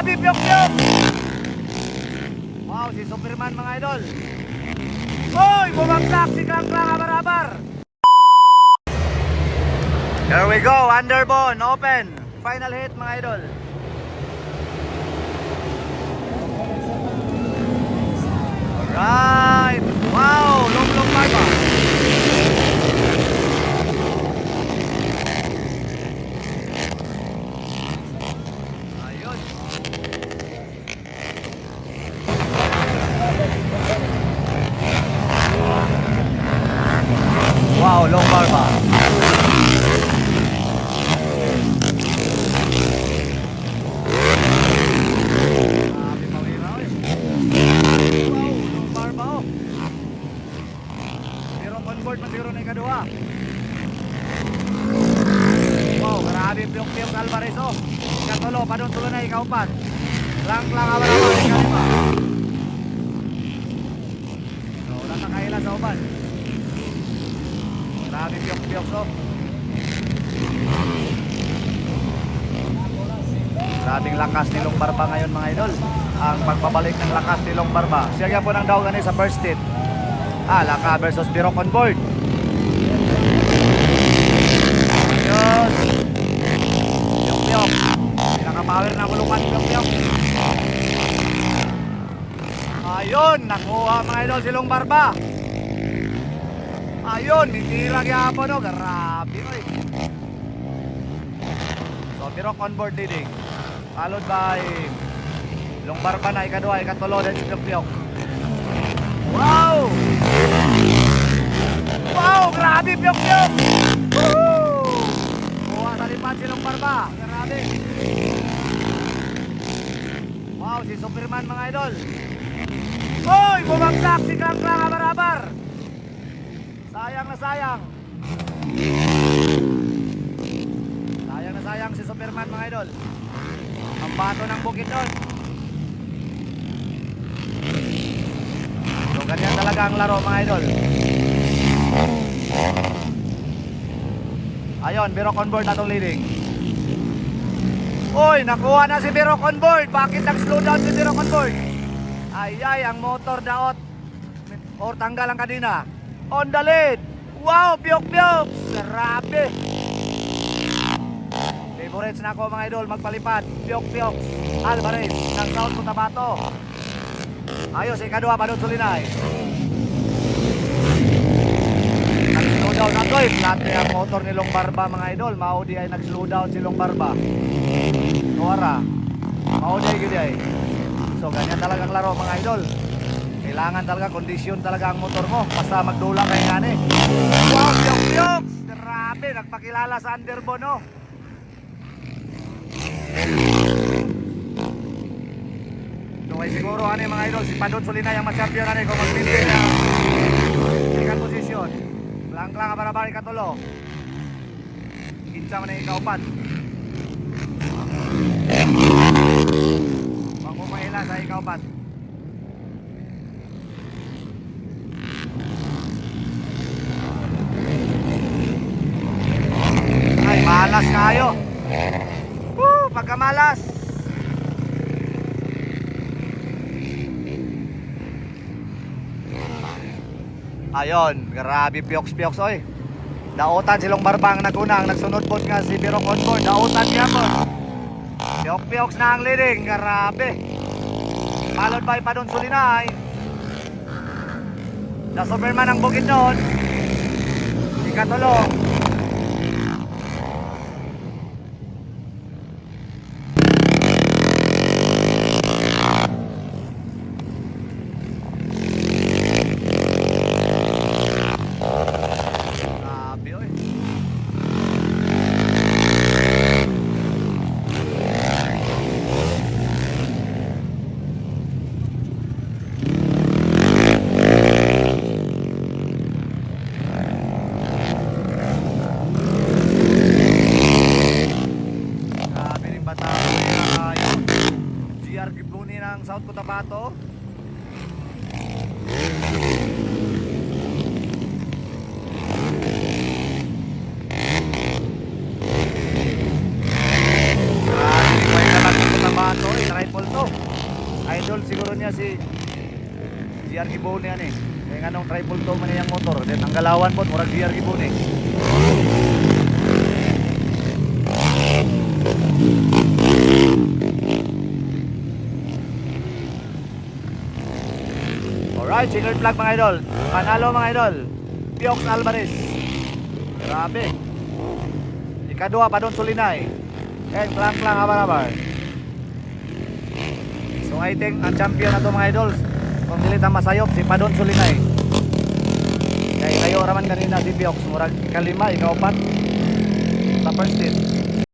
Abi Pyok Pyok! Wow, si Superman mga idol! Hoy! Bumagsak si Crank Crank Abar-Abar! There we go, underbone, open! Final hit mga idol! Alright! Wow! Long long mark Alvarez, oh. Ikatulo, padon tulo na ikaupat. Lang-lang awal-awal, ikalima. So, wala na kaila sa uban. Grabe piyok-piyok, oh. Grabing lakas ni Long Barba ngayon mga idol. Ang pagbabalik ng lakas ni Long Barba. Siya po ng daw ganun sa first hit. Ah, Laka versus Birok on. Ayos. Piyok piyok. Pinaka-power na kulungan piyok piyok. Ayun, nakuha mga idol si Long Barba. Ayun, nitira kaya po no. Grabe oy. So, Birok on board leading. Followed by Long Barba na ikadua, ikatulo din si Piyok. Wow! Wow! Grabe Piyok Piyok! Woo! Kuha sa lipat si Barba. Grabe. Wow, si Superman mga idol. Hoy! Bumagsak si Klang Klang Abarabar. Sayang na sayang. Sayang na sayang si Superman mga idol. Ang bato ng bukid doon. So ganyan talaga ang laro mga idol. Ayun, board na itong leading. Uy, nakuha na si Birok on board. Bakit nag-slow down si Birok on board? Ay, ay, ang motor daot. Or tanggal ang kadina. On the lead. Wow, piyok-piyok. Grabe. Favorites na ako mga idol, magpalipad. Piyok-piyok. Alvarez ng South Cotabato. Ayos, ikadua, Padot Sulinay. Nag-slow down na to eh. Flat na ang motor ni Long Barba mga idol. Maudi ay nag-slow down si Long Barba. Nora. Maudi ay gini ay. So, ganyan talaga ang laro mga idol. Kailangan talaga, kondisyon talaga ang motor mo. Basta magdula kay ngani. Wow, piyok-piyok! Grabe, nagpakilala sa underbone, no? So, ay siguro ano yung mga idol, si Padot Solinay ang mag-champion ano kung mag-maintain na second. Lang-lang para bari katulo. Kinsa man ang ikaupat. Magpumaila sa ikaupat. Ay, malas kayo. Woo, pagkamalas. Ayon, grabe pioks-pioks oy. Daotan silong barbang nagunang nagsunod po nga si Birok on board. Daotan niya po. Piyok-pioks na ang leading, grabe. Followed by Padon Sulinay. The Superman ang bukid doon. Ikatulong. Grabe oy. Grabe rin bata uh, yung GR Gibuni ng South Cotabato. Ah, hindi ko yung naman Cotabato, eh, triple to. Idol siguro niya si GR Gibone yan eh. Kaya nga nung triple toe man yung motor. Then ang galawan po, murag GR Gibone. Alright, single flag mga idol. Panalo mga idol. Piox Alvarez. Grabe. Ikadua pa doon Sulinay. And klang klang abar abar. So I think ang champion na to mga idol. Kung dili ta masayop si Padon Sulinay. Kay kayo raman kanina si Piox murag ikalima, ikaupat. Sa first stint.